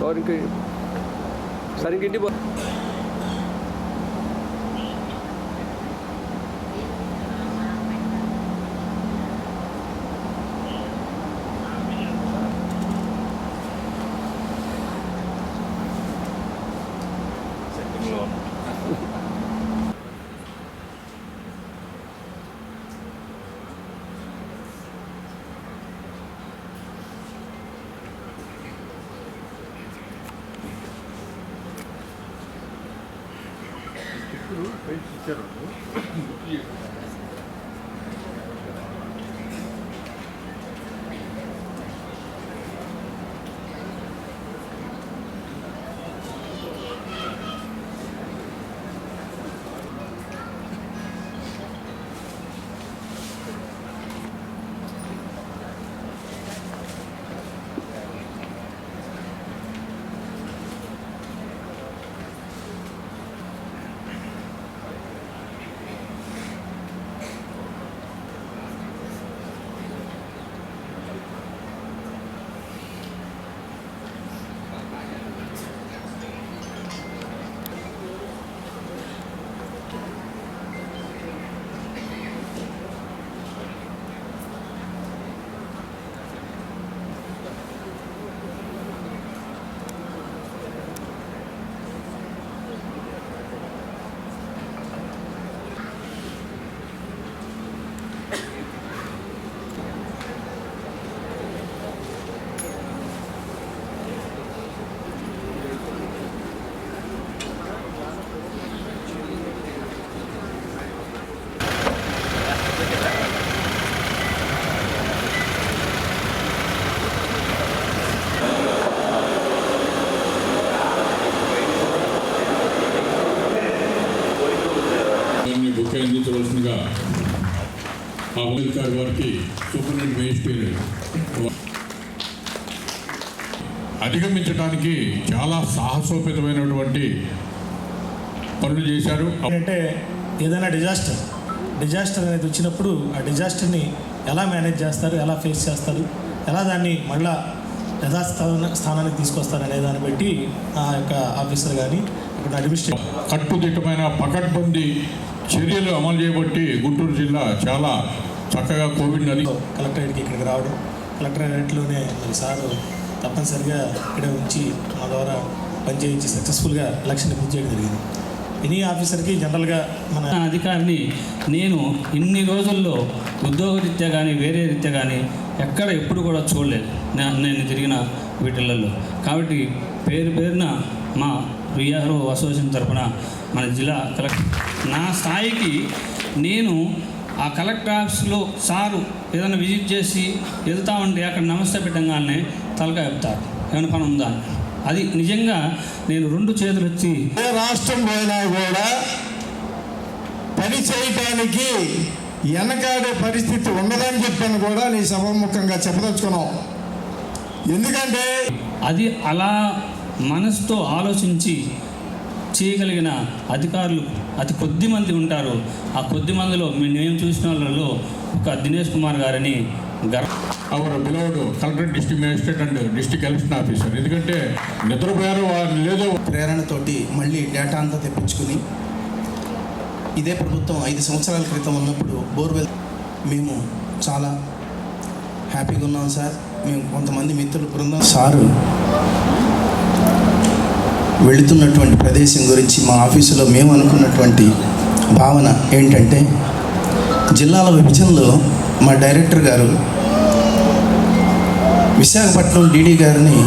Sir ఇంక sir ఇప్పుడు ఇంటికి పో బుక్ అందించవలసిందిగా ఆ అధికారి వారికి సూపరింటెండెంట్ మేజిస్ట్రేట్ అధిగమించడానికి చాలా సాహసోపేతమైనటువంటి పనులు చేశారు. అంటే ఏదైనా డిజాస్టర్ డిజాస్టర్ అనేది వచ్చినప్పుడు ఆ డిజాస్టర్ని ఎలా మేనేజ్ చేస్తారు ఎలా ఫేస్ చేస్తారు ఎలా దాన్ని మళ్ళా యథాస్థాన స్థానానికి తీసుకొస్తారు అనే దాన్ని బట్టి ఆ యొక్క ఆఫీసర్ కానీ ఇక్కడ అడ్మినిస్ట్రేషన్ కట్టుదిట్టమైన పకడ్బందీ చర్యలు అమలు చేయబట్టి గుంటూరు జిల్లా చాలా చక్కగా కోవిడ్ నది కలెక్టరేట్కి ఇక్కడికి రావడం. కలెక్టరేట్లోనే మరి సారు తప్పనిసరిగా ఇక్కడే ఉంచి మా ద్వారా పనిచేయించి సక్సెస్ఫుల్గా ఎలక్షన్ పూర్తి చేయడం జరిగింది. ఎనీ ఆఫీసర్కి జనరల్గా మన నా అధికారిని నేను ఇన్ని రోజుల్లో ఉద్యోగరీత్యా కానీ వేరే రీత్యా కానీ ఎక్కడ ఎప్పుడు కూడా చూడలేదు. నా- నేను తిరిగిన వీటిలలో. కాబట్టి పేరు పేరున మా విఆర్ఓ అసోసియేషన్ తరపున మన జిల్లా కలెక్టర్ నా స్థాయికి నేను ఆ కలెక్టర్ ఆఫీస్లో సారు ఏదైనా విజిట్ చేసి వెళ్తా ఉంటే అక్కడ నమస్తే పెట్టంగానే తలకాయ చెప్తారు ఏమైనా పని ఉందా. అది నిజంగా నేను రెండు చేతులు వచ్చి ఏ రాష్ట్రం పోయినా కూడా పని చేయటానికి వెనకాడే పరిస్థితి ఉండదని చెప్పని కూడా నీ సభాముఖంగా చెప్పదలుచుకున్నాం ఎందుకంటే అది అలా మనసుతో ఆలోచించి చేయగలిగిన అధికారులు అతి కొద్ది మంది ఉంటారు. ఆ కొద్ది మందిలో మేము చూసిన వాళ్ళలో ఒక దినేష్ కుమార్ గారని గర్వ our beloved collector district magistrate and district election officer ఎందుకంటే నిద్రపోయారో వారు లేదో ప్రేరణతోటి మళ్ళీ డేటా అంతా తెప్పించుకుని ఇదే ప్రభుత్వం ఐదు సంవత్సరాల క్రితం ఉన్నప్పుడు బోర్వెల్ మేము చాలా హ్యాపీగా ఉన్నాం సార్. మేము కొంతమంది మిత్రుల బృందం. సారు వెళుతున్నటువంటి ప్రదేశం గురించి మా ఆఫీసులో మేము అనుకున్నటువంటి భావన ఏంటంటే జిల్లాల విభజనలో మా డైరెక్టర్ గారు విశాఖపట్నం డీడీ గారిని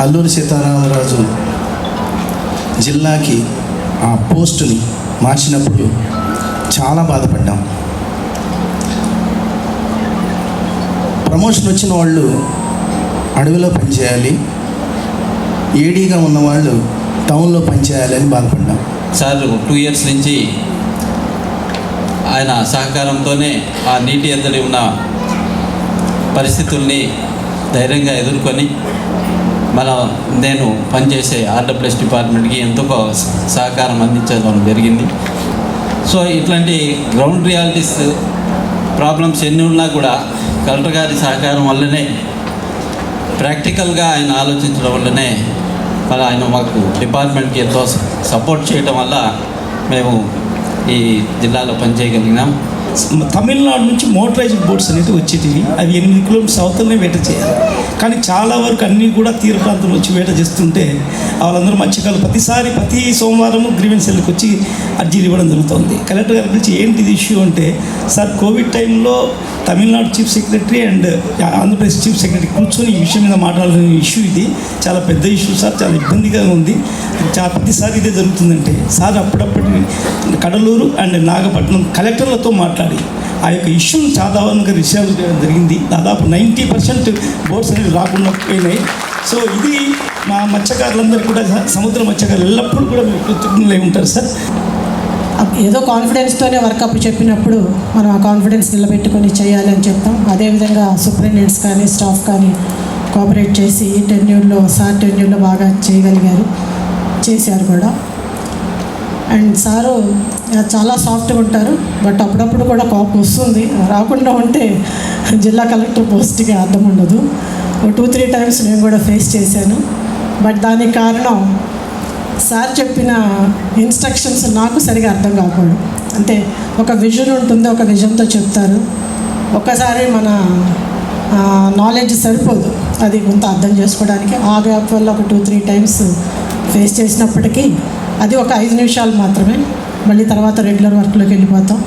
అల్లూరి సీతారామరాజు జిల్లాకి ఆ పోస్టుని మార్చినప్పుడు చాలా బాధపడ్డాం. ప్రమోషన్ వచ్చిన వాళ్ళు అడవిలో పనిచేయాలి ఏడీగా ఉన్నవాళ్ళు టౌన్లో పనిచేయాలని బాధపడ్డాం. సార్ టూ ఇయర్స్ నుంచి ఆయన సహకారంతోనే ఆ నీటి ఎద్దడి ఉన్న పరిస్థితుల్ని ధైర్యంగా ఎదుర్కొని మన నేను పనిచేసే ఆర్డబ్ల్యూఎస్ డిపార్ట్మెంట్కి ఎంతో సహకారం అందించడం జరిగింది. సో ఇట్లాంటి గ్రౌండ్ రియాలిటీస్ ప్రాబ్లమ్స్ ఎన్ని ఉన్నా కూడా కలెక్టర్ గారి సహకారం వల్లనే ప్రాక్టికల్గా ఆయన ఆలోచించడం వల్లనే మరి ఆయన మాకు డిపార్ట్మెంట్కి ఎంతో సపోర్ట్ చేయడం వల్ల మేము ఈ జిల్లాలో పనిచేయగలిగినాం. తమిళనాడు నుంచి మోటరైజ్డ్ బోట్స్ అనేది వచ్చేటివి. అవి ఎనిమిది కిలోమీటర్స్ అవతలనే వేట చేయాలి. కానీ చాలా వరకు అన్నీ కూడా తీర ప్రాంతం వచ్చి వేట చేస్తుంటే వాళ్ళందరూ మత్స్యకారులు ప్రతిసారి ప్రతి సోమవారం గ్రీవెన్స్ సెల్కి వచ్చి అర్జీలు ఇవ్వడం జరుగుతుంది. కలెక్టర్ గారి గురించి ఏంటిది ఇష్యూ అంటే సార్ కోవిడ్ టైంలో Tamil Nadu chief secretary and Andhra Pradesh chief secretary కూర్చొని ఈ విషయం మీద మాట్లాడాలని ఇష్యూ ఇది. చాలా పెద్ద ఇష్యూ సార్ చాలా ఇబ్బందిగా ఉంది. చాలా ప్రతిసారి ఇదే జరుగుతుందంటే సార్ అప్పుడప్పుడు కడలూరు అండ్ నాగపట్నం కలెక్టర్లతో మాట్లాడి ఆ యొక్క ఇష్యూని సాధారణంగా రిసీవ్ చేయడం జరిగింది. దాదాపు నైంటీ పర్సెంట్ బోట్స్ అనేవి రాకుండా పోయినాయి. సో ఇది మా మత్స్యకారులందరూ కూడా సముద్ర మత్స్యకారులు ఎల్లప్పుడూ కూడా మీరు కృతజ్ఞులై ఉంటారు సార్. ఏదో కాన్ఫిడెన్స్తోనే వర్కప్ చెప్పినప్పుడు మనం ఆ కాన్ఫిడెన్స్ నిలబెట్టుకొని చేయాలి అని చెప్తాం. అదేవిధంగా సూపరింటెండెంట్స్ కానీ స్టాఫ్ కానీ కోఆపరేట్ చేసి ఈ టెన్యూర్లో సార్ టెన్యూర్లో బాగా చేయగలిగారు చేశారు కూడా. అండ్ సారు చాలా సాఫ్ట్గా ఉంటారు. బట్ అప్పుడప్పుడు కూడా కోపం వస్తుంది. రాకుండా ఉంటే జిల్లా కలెక్టర్ పోస్ట్కి అర్థం ఉండదు. టూ త్రీ టైమ్స్ నేను కూడా ఫేస్ చేశాను. బట్ దానికి కారణం సార్ చెప్పిన ఇన్స్ట్రక్షన్స్ నాకు సరిగా అర్థం కాకపోవడం. అంటే ఒక విజన్ ఉంటుంది ఒక విజన్తో చెప్తారు. ఒక్కసారి మన నాలెడ్జ్ సరిపోదు. అది కొంత అర్థం చేసుకోవడానికి. ఆ గ్యాప్ వల్ల ఒక టూ త్రీ టైమ్స్ ఫేస్ చేసినప్పటికీ అది ఒక ఐదు నిమిషాలు మాత్రమే. మళ్ళీ తర్వాత రెగ్యులర్ వర్క్లోకి వెళ్ళిపోతాం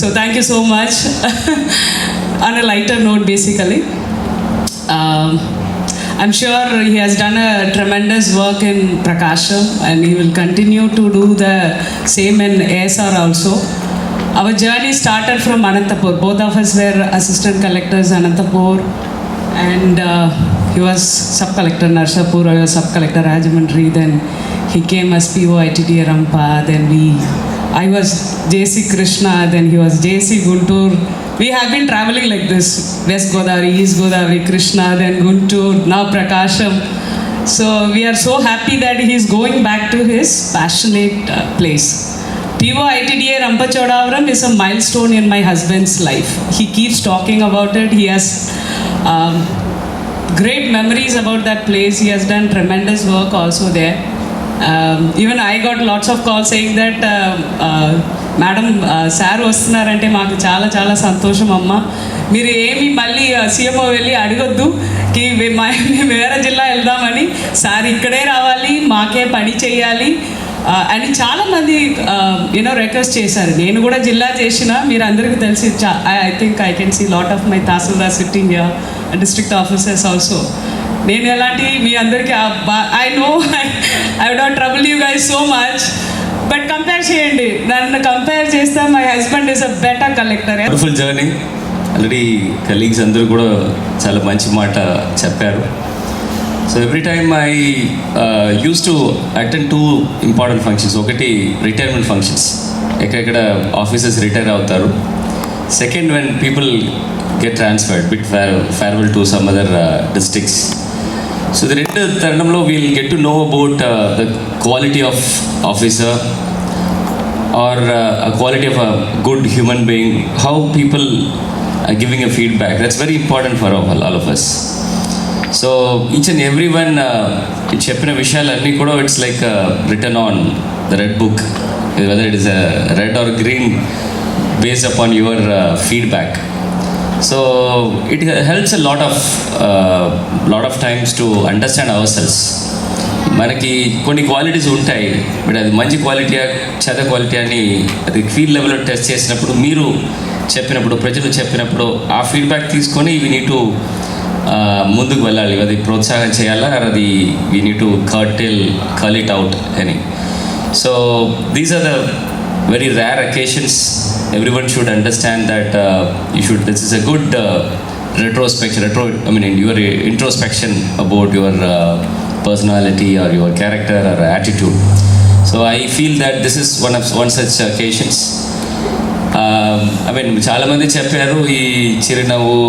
So thank you so much. On a lighter note, basically, um, I'm sure he has done a tremendous work in Prakasham, and he will continue to do the same in ASR also. Our journey started from Anantapur. Both of us were assistant collectors Anantapur, and uh, he was sub collector Narsapur. I was sub collector Rajamandri. Then he came as PO ITD Rampa. Then we, I was JC Krishna. Then he was JC Guntur. We have been traveling like this: West Godavari, East Godavari, Krishna, then Guntur, now Prakasham. So we are so happy that he is going back to his passionate uh, place. PO ITDA Rampachodavaram is a milestone in my husband's life. He keeps talking about it. He has um, great memories about that place. He has done tremendous work also there. Even I got lots of call calls that madam sir వస్తున్నారంటే మాకు చాలా చాలా సంతోషం అమ్మ. మీరు ఏమి మళ్ళీ uh, CMO వెళ్ళి అడగొద్దు. కి మా- మేము వేరే జిల్లా వెళ్దామని సార్ ఇక్కడే రావాలి మాకే పని చేయాలి. Uh, అని చాలామంది um, యూనో రిక్వెస్ట్ చేశారు. నేను కూడా జిల్లా చేసిన మీరు అందరికీ తెలిసి I think I can see lot of my tahsildar sitting district officers also నేను ఎలాంటి మీ అందరికీ I know I don't trouble you guys so much but compare చేయండి. నన్ను కంపేర్ చేస్తే my husband is a better collector wonderful journey already colleagues అందరూ కూడా చాలా మంచి మాట చెప్పారు. So every time I use to attend two important functions ఒకటి రిటైర్మెంట్ ఫంక్షన్స్ ఎక్కడెక్కడ ఆఫీసర్స్ రిటైర్ అవుతారు. Second when people get transferred bit fare farewell to some other districts so ఇది రెండు తరుణంలో we'll get to know about the quality of officer or uh, a quality of a good human being, how people are giving a feedback. That's very important for all, all of us. So each and every one చెప్పిన విషయాలన్నీ కూడా it's like return on the red book whether it is red or green based upon your feedback so it helps a lot of lot of times to understand our selves మనకి కొన్ని qualities ఉంటాయి but అది మంచి quality చెద quality అని అది field లెవెల్లో test చేసినప్పుడు మీరు చెప్పినప్పుడు ప్రజలు చెప్పినప్పుడు ఆ ఫీడ్బ్యాక్ తీసుకొని ఇవి నీటు ముందుకు వెళ్ళాలి. అది ప్రోత్సాహం చేయాలా? అది we need to curtail cull it out అని. So these are the very rare occasions every one should understand that you should this is a good retrospection retro I mean your introspection about your personality or your character or attitude so I feel that this is one of one such occasions I mean చాలామంది చెప్పారు ఈ చిరునవ్వు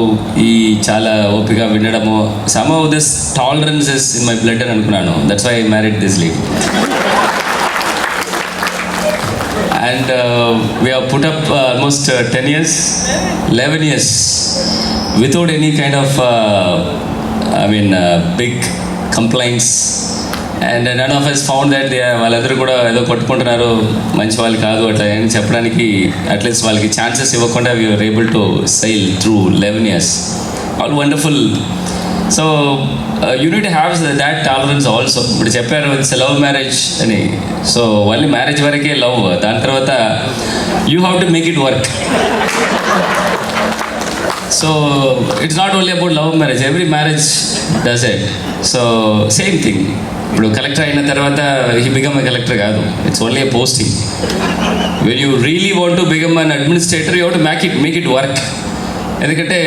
ఈ చాలా ఓపిక వినడము. Some of this tolerance in my blood అని అనుకున్నాను. That's why married this leave and uh, we have put up uh, almost uh, 10 years 11 years without any kind of uh, I mean big complaints and none of us found that they వాళ్ళందరూ కూడా ఏదో కొట్టుకుంటున్నారు మంచి వాళ్ళు కాదు అట్లా అని చెప్పడానికి అట్లీస్ట్ వాళ్ళకి ఛాన్సెస్ ఇవ్వకుండా we're able to sail through eleven years all wonderful so unit haves that tolerance also ఇప్పుడు చెప్పారు ఇట్స్ లవ్ మ్యారేజ్ అని. సో ఓన్లీ మ్యారేజ్ వరకే లవ్ దాని తర్వాత you have to make it work so it's not only about love marriage every marriage does it so same thing ఇప్పుడు collector అయిన తర్వాత he become a collector కాదు. It's only a posting when you really want to become an administrator you to make it make it work ఎందుకంటే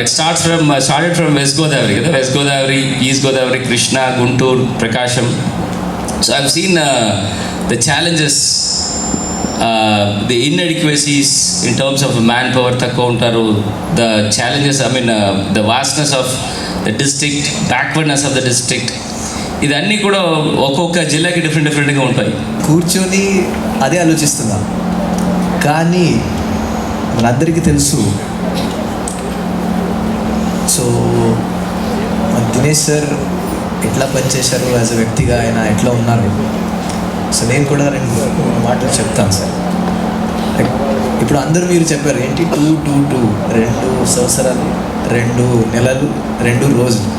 it starts from started from west Godavari కదా. West Godavari east Godavari Krishna Guntur Prakasam so I've seen the challenges the inadequacies in terms of manpower తక్కువ ఉంటారు. The challenges I mean the vastness of the district backwardness of the district ఇదన్నీ కూడా ఒక్కొక్క జిల్లాకి different డిఫరెంట్గా ఉంటాయి. కూర్చొని అదే ఆలోచిస్తున్నా. కానీ మనందరికీ తెలుసు సో దినేష్ సార్ ఎట్లా పనిచేశారు యాజ్ అ వ్యక్తిగా ఆయన ఎట్లా ఉన్నారు? సో నేను కూడా రెండు మాటలు చెప్తాను సార్. ఇప్పుడు అందరూ మీరు చెప్పారు ఏంటి టూ టూ టూ రెండు సంవత్సరాలు రెండు నెలలు రెండు రోజులు.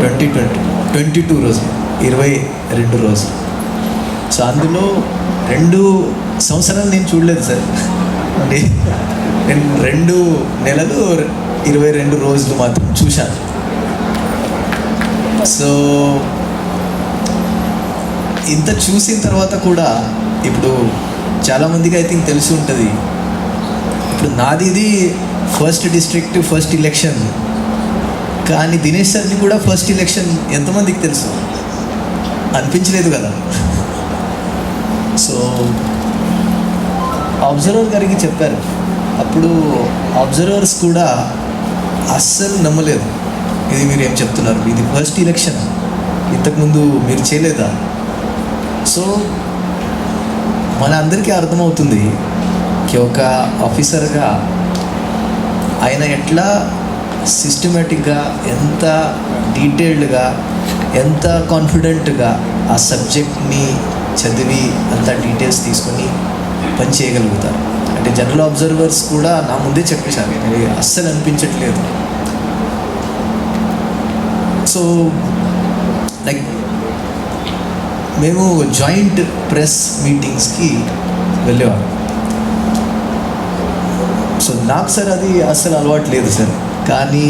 ట్వంటీ ట్వంటీ ట్వంటీ టూ రోజులు ఇరవై రెండు రోజులు. సో అందులో రెండు సంవత్సరాలు నేను చూడలేదు సార్. నేను రెండు నెలలు ఇరవై రెండు రోజులు మాత్రం చూశాను. సో ఇంత చూసిన తర్వాత కూడా ఇప్పుడు చాలామందికి ఐ థింక్ తెలిసి ఉంటుంది. ఇప్పుడు నాది ఇది ఫస్ట్ డిస్ట్రిక్ట్ ఫస్ట్ ఎలక్షన్. కానీ దినేష్ సార్ది కూడా ఫస్ట్ ఎలక్షన్ ఎంతమందికి తెలుసు? అనిపించలేదు కదా. సో అబ్జర్వర్ గారికి చెప్పారు. అప్పుడు అబ్జర్వర్స్ కూడా అస్సలు నమ్మలేదు. ఇది మీరు ఏం చెప్తున్నారు? ఇది ఫస్ట్ ఎలక్షన్ ఇంతకుముందు మీరు చేయలేదా? సో మన అందరికీ అర్థమవుతుంది. ఒక ఆఫీసర్గా ఆయన ఎట్లా సిస్టమేటిక్గా ఎంత డీటెయిల్డ్గా ఎంత కాన్ఫిడెంట్గా ఆ సబ్జెక్ట్ని చదివి అంత డీటెయిల్స్ తీసుకొని పని చేయగలుగుతారు? అంటే జనరల్ అబ్జర్వర్స్ కూడా నా ముందే చెప్పేశారు. ఇది అస్సలు అనిపించట్లేదు. సో లైక్ మేము జాయింట్ ప్రెస్ మీటింగ్స్కి వెళ్ళేవాళ్ళం. సో నాకు సార్ అది అస్సలు అలవాటు లేదు సార్. కానీ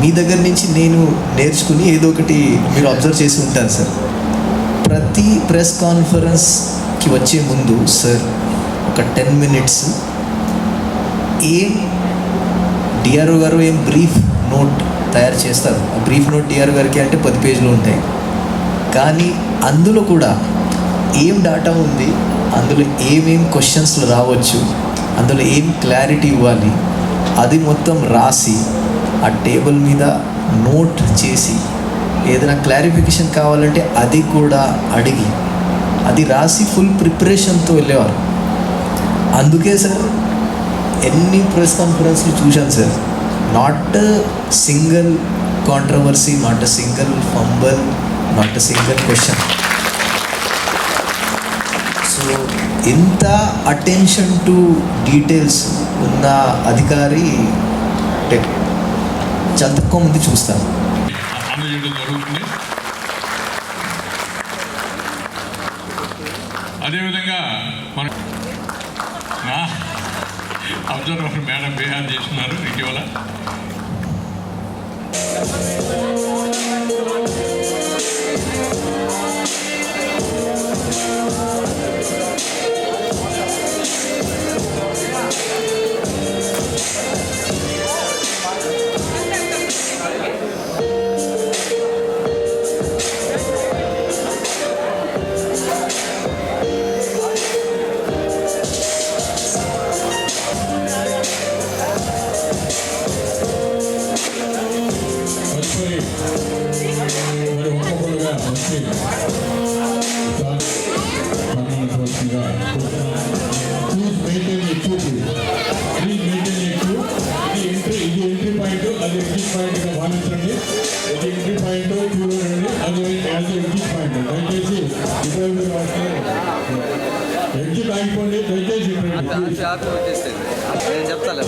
మీ దగ్గర నుంచి నేను నేర్చుకుని ఏదో ఒకటి మీరు అబ్జర్వ్ చేసి ఉంటారు సార్. ప్రతి ప్రెస్ కాన్ఫరెన్స్కి వచ్చే ముందు సార్ ఒక టెన్ మినిట్స్ ఏం డిఆర్ఓ గారు ఏం బ్రీఫ్ నోట్ తయారు చేస్తారు? ఆ బ్రీఫ్ నోట్ డిఆర్ఓ గారికి అంటే పది పేజీలు ఉంటాయి. కానీ అందులో కూడా ఏం డాటా ఉంది? అందులో ఏమేం క్వశ్చన్స్లు రావచ్చు? అందులో ఏం క్లారిటీ ఇవ్వాలి? అది మొత్తం రాసి ఆ టేబుల్ మీద నోట్ చేసి ఏదైనా క్లారిఫికేషన్ కావాలంటే అది కూడా అడిగి అది రాసి ఫుల్ ప్రిపరేషన్తో వెళ్ళేవారు. అందుకే సార్ ఎన్ని ప్రెస్ కాన్ఫరెన్స్లు చూశాను sir. Not single controversy not single fumble not single question so ఇంత అటెన్షన్ టు డీటెయిల్స్ ఉన్న అధికారి అంటే చాలా తక్కువ మంది చూస్తాను. అదేవిధంగా మన అబ్జర్వర్ మేడం బిహార్ చేస్తున్నారు ఇటీవల. ఇటువంటి నేను చెప్తాలే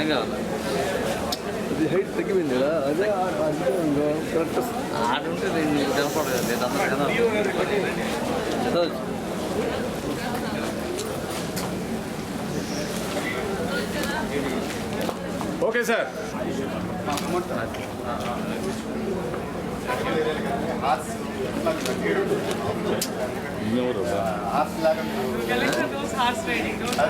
ఏం కావాలి అది హైట్ తగ్గిపోయింది కదా అదే కరెక్ట్ ఆడుంటే కనపడదు అందరూ ఓకే సార్. హార్స్ లాగా